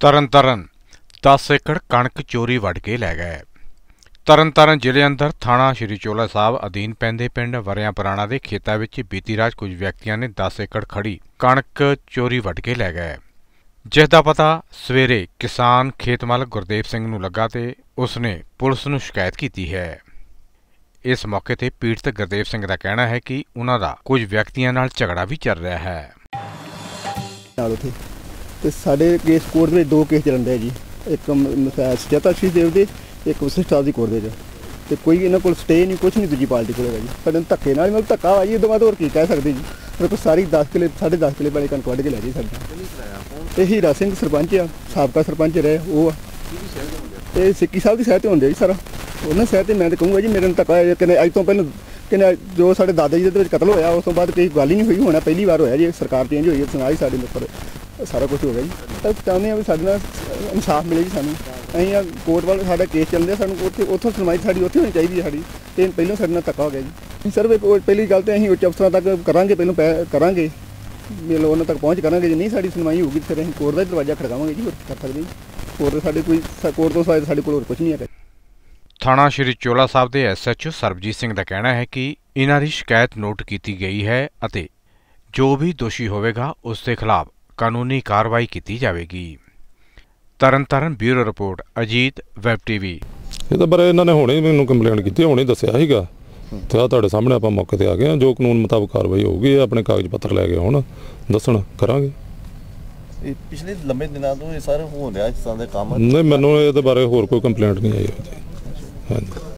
ਤਰਨਤਾਰਨ 10 ਏਕੜ ਕਣਕ ਚੋਰੀ ਵੱਢ ਕੇ ਲੈ ਗਏ। ਤਰਨਤਾਰਨ ਜ਼ਿਲ੍ਹੇ ਅੰਦਰ ਥਾਣਾ ਸ਼੍ਰੀ ਚੋਲਾ ਸਾਹਿਬ ਅਧੀਨ ਪੈਂਦੇ ਪਿੰਡ ਵਰਿਆਂ ਪੁਰਾਣਾ ਦੇ ਖੇਤਾਂ ਵਿੱਚ ਬੀਤੀ ਰਾਤ ਕੁਝ ਵਿਅਕਤੀਆਂ ਨੇ 10 ਏਕੜ ਖੜੀ ਕਣਕ ਚੋਰੀ ਵੱਢ ਕੇ ਲੈ ਗਏ। ਜਿਸ ਦਾ ਪਤਾ ਸਵੇਰੇ ਕਿਸਾਨ ਖੇਤ ਮਾਲਕ ਗੁਰਦੇਵ ਸਿੰਘ ਨੂੰ ਲੱਗਾ ਤੇ ਉਸਨੇ ਪੁਲਿਸ ਨੂੰ ਸ਼ਿਕਾਇਤ ਕੀਤੀ ਹੈ। ਇਸ ਮੌਕੇ ਤੇ ਪੀੜਤ ਗੁਰਦੇਵ ਸਿੰਘ ਦਾ ਕਹਿਣਾ ਹੈ ਕਿ ਉਹਨਾਂ ਦਾ ਕੁਝ ਵਿਅਕਤੀਆਂ ਨਾਲ ਝਗੜਾ ਵੀ ਚੱਲ ਰਿਹਾ ਹੈ। ਨਾਲ ਉੱਥੇ ਤੇ ਸਾਡੇ ਕੇਸ ਕੋਰਟ ਵਿੱਚ ਦੋ ਕੇਸ ਚੱਲਣ ਦੇ ਜੀ। ਇੱਕ ਸਜਤਾ ਸ਼੍ਰੀ ਦੇਵ ਦੇ ਇੱਕ ਵਸਿਸ਼ਠ ਸਾਹਿਬ ਦੀ ਕੋਰਟ ਦੇ ਚ ਤੇ ਕੋਈ ਇਹਨਾਂ ਕੋਲ ਸਟੇ ਨਹੀਂ ਕੁਝ ਨਹੀਂ ਦੂਜੀ ਪਾਰਟੀ ਕੋਲ ਹੈਗਾ ਜੀ। ਸਾਡੇ ਧੱਕੇ ਨਾਲ ਮਤਲਬ ਧੱਕਾ ਵਾ ਜੀ ਇਹ ਤੋਂ ਬਾਅਦ ਹੋਰ ਕੀ ਕਹਿ ਸਕਦੇ ਜੀ। ਮੇਰੇ ਕੋਲ ਸਾਰੀ 10 ਕਿਲੇ 10.5 ਕਿਲੇ ਵਾਲੀ ਕਣਕ ਵੱਢ ਕੇ ਲੈ ਜੀ ਸਾਡੀ ਇਹ ਹੀਰਾ ਸਿੰਘ ਸਰਪੰਚ ਆ ਸਾਬਕਾ ਸਰਪੰਚ ਰਹੇ ਉਹ ਆ। ਇਹ ਸਿੱਕੀ ਸਾਹਿਬ ਦੀ ਸਹਿਤ ਤੇ ਹੁੰਦੇ ਜੀ ਸਾਰਾ। ਉਹਨਾਂ ਸਹਿਤ ਤੇ ਮੈਂ ਤਾਂ ਕਹੂੰਗਾ ਜੀ ਮੇਰੇ ਨੂੰ ਧੱਕਾ ਹੋਇਆ ਕਹਿੰਦੇ ਅੱਜ ਤੋਂ ਪਹਿਲਾਂ ਕਹਿੰਦੇ ਜੋ ਸਾਡੇ ਦਾਦਾ ਜੀ ਦੇ ਵਿੱਚ ਕਤਲ ਹੋਇਆ ਉਸ ਤੋਂ ਬਾਅਦ ਕੋਈ ਗੱਲ ਹੀ ਨਹੀਂ ਹੋਈ ਹੋਣਾ ਪਹਿਲੀ ਵਾਰ ਹੋਇਆ ਜੀ ਸਰਕਾਰ ਚੇਂਜ ਹੋਈ ਹੈ ਸੁਣਾ ਹੀ ਸਾਡੇ ਉੱਪਰ। ਸਾਰਾ ਕੁਝ ਹੋ ਗਿਆ ਜੀ। ਤਾਂ ਚਾਹੁੰਦੇ ਆ ਵੀ ਸਾਡੇ ਨਾਲ ਇਨਸਾਫ ਮਿਲੇ ਜੀ ਸਾਨੂੰ। ਅਸੀਂ ਆ ਕੋਰਟ ਵੱਲ ਸਾਡਾ ਕੇਸ ਚੱਲਦੇ ਆ, ਸਾਨੂੰ ਉੱਥੇ ਉੱਥੋਂ ਸੁਣਵਾਈ ਸਾਡੀ ਉੱਥੇ ਹੋਣੀ ਚਾਹੀਦੀ ਹੈ ਸਾਡੀ। ਤੇ ਪਹਿਲਾਂ ਸਾਡੇ ਨਾਲ ਧੱਕਾ ਹੋ ਗਿਆ ਜੀ। ਸਰ ਪਹਿਲੀ ਗੱਲ ਤੇ ਅਸੀਂ ਉੱਚ ਅਫਸਰਾਂ ਤੱਕ ਕਰਾਂਗੇ ਪਹਿਲਾਂ ਪੈ- ਕਰਾਂਗੇ। ਮਿਲ ਉਹਨਾਂ ਤੱਕ ਪਹੁੰਚ ਕਰਾਂਗੇ। ਜੇ ਨਹੀਂ ਸਾਡੀ ਸੁਣਵਾਈ ਹੋਊਗੀ ਫਿਰ ਅਸੀਂ ਕੋਰਟ ਦਾ ਹੀ ਦਰਵਾਜ਼ਾ ਖੜਕਾਵਾਂਗੇ ਜੀ ਹੋਰ ਕਰ ਸਕਦੇ ਜੀ। ਕੋਰਟ ਦੇ ਸਾਡੇ ਕੋਈ ਕੋਰਟ ਤੋਂ ਸਿਵਾਏ ਸਾਡੇ ਕੋਲ ਹੋਰ ਕੁਝ ਨਹੀਂ ਹੈਗਾ। ਥਾਣਾ ਸ਼੍ਰੀ ਚੋਲਾ ਸਾਹਿਬ ਦੇ ਐਸਐਚਓ ਸਰਬਜੀਤ ਸਿੰਘ ਦਾ ਕਹਿਣਾ ਹੈ ਕਿ ਇਹਨਾਂ ਦੀ ਸ਼ਿਕਾਇਤ ਨੋਟ ਕੀਤੀ ਗਈ ਹੈ ਅਤੇ ਜੋ ਵੀ ਦੋਸ਼ੀ ਹੋਵੇਗਾ ਉਸ ਦੇ ਖਿਲਾਫ ਕਾਨੂੰਨੀ ਕਾਰਵਾਈ ਕੀਤੀ ਜਾਵੇਗੀ। Tarntaran bureau report Ajit web TV. ਇਹ ਤਾਂ ਪਰ ਇਹਨਾਂ ਨੇ ਹੁਣੇ ਮੈਨੂੰ ਕੰਪਲੇਂਟ ਕੀਤੀ ਹੁਣੇ ਦੱਸਿਆ ਸੀਗਾ। ਤੇ ਆ ਤੁਹਾਡੇ ਸਾਹਮਣੇ ਆਪਾਂ ਮੌਕੇ ਤੇ ਆ ਗਏ ਹਾਂ ਜੋ ਕਾਨੂੰਨ ਮੁਤਾਬਕ ਕਾਰਵਾਈ ਹੋਊਗੀ ਇਹ ਆਪਣੇ ਕਾਗਜ਼ ਪੱਤਰ ਲੈ ਕੇ ਹੁਣ ਦੱਸਣ ਕਰਾਂਗੇ। ਇਹ ਪਿਛਲੇ ਲੰਬੇ ਦਿਨਾਂ ਤੋਂ ਇਹ ਸਾਰੇ ਹੋ ਰਿਹਾ ਇਸ ਤਰ੍ਹਾਂ ਦੇ ਕੰਮ। ਨਹੀਂ ਮੈਨੂੰ ਇਹਦੇ ਬਾਰੇ ਹੋਰ ਕੋਈ ਕੰਪਲੇਂਟ ਨਹੀਂ ਆਈ ਹਾਂਜੀ।